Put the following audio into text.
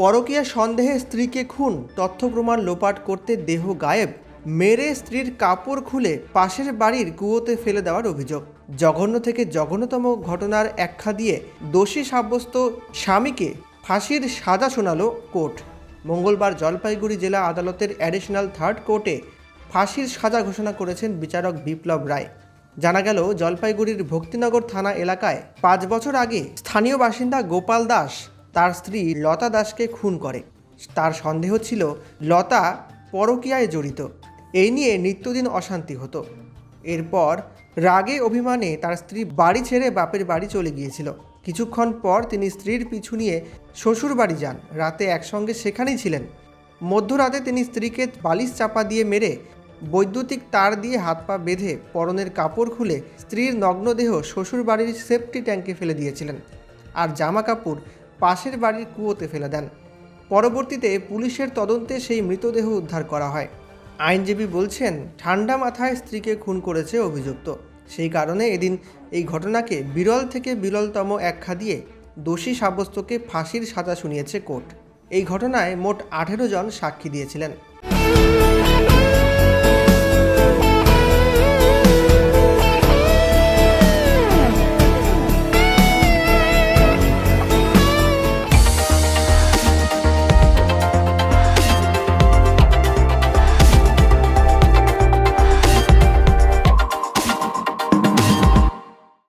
পরকীয়া সন্দেহে স্ত্রীকে খুন, তথ্য প্রমাণ লোপাট করতে দেহ গায়েব, মেরে স্ত্রীর কাপড় খুলে পাশের বাড়ির কুয়োতে ফেলে দেওয়ার অভিযোগ। জঘন্য থেকে জঘন্যতম ঘটনার একখা দিয়ে দোষী সাব্যস্ত স্বামীকে ফাঁসির সাজা শোনালো কোর্ট। মঙ্গলবার জলপাইগুড়ি জেলা আদালতের অ্যাডিশনাল থার্ড কোর্টে ফাঁসির সাজা ঘোষণা করেছেন বিচারক বিপ্লব রায়। জানা গেল, জলপাইগুড়ির ভক্তিনগর থানা এলাকায় পাঁচ বছর আগে স্থানীয় বাসিন্দা গোপাল দাস তার স্ত্রী লতা দাসকে খুন করে। তার সন্দেহ ছিল লতা পরকীয়ায় জড়িত। এই নিয়ে নিত্যদিন অশান্তি হতো। এরপর রাগে অভিমানে তার স্ত্রী বাড়ি ছেড়ে বাপের বাড়ি চলে গিয়েছিল। কিছুক্ষণ পর তিনি স্ত্রীর পিছু নিয়ে শ্বশুর বাড়ি যান। রাতে একসঙ্গে সেখানেই ছিলেন। মধ্যরাতে তিনি স্ত্রীকে বালিশ চাপা দিয়ে মেরে বৈদ্যুতিক তার দিয়ে হাত পা বেঁধে পরনের কাপড় খুলে স্ত্রীর নগ্নদেহ শ্বশুর বাড়ির সেফটি ট্যাঙ্কে ফেলে দিয়েছিলেন। আর জামা কাপড় পাশের বাড়ির কুয়োতে ফেলে দেন। পরবর্তীতে পুলিশের তদন্তে সেই মৃতদেহ উদ্ধার করা হয়। আইনজীবী বলছেন, ঠান্ডা মাথায় স্ত্রীকে খুন করেছে অভিযুক্ত। সেই কারণে এদিন এই ঘটনাকে বিরল থেকে বিরলতম একখা দিয়ে দোষী সাব্যস্তকে ফাঁসির সাজা শুনিয়েছে কোর্ট। এই ঘটনায় মোট আঠেরো জন সাক্ষী দিয়েছিলেন।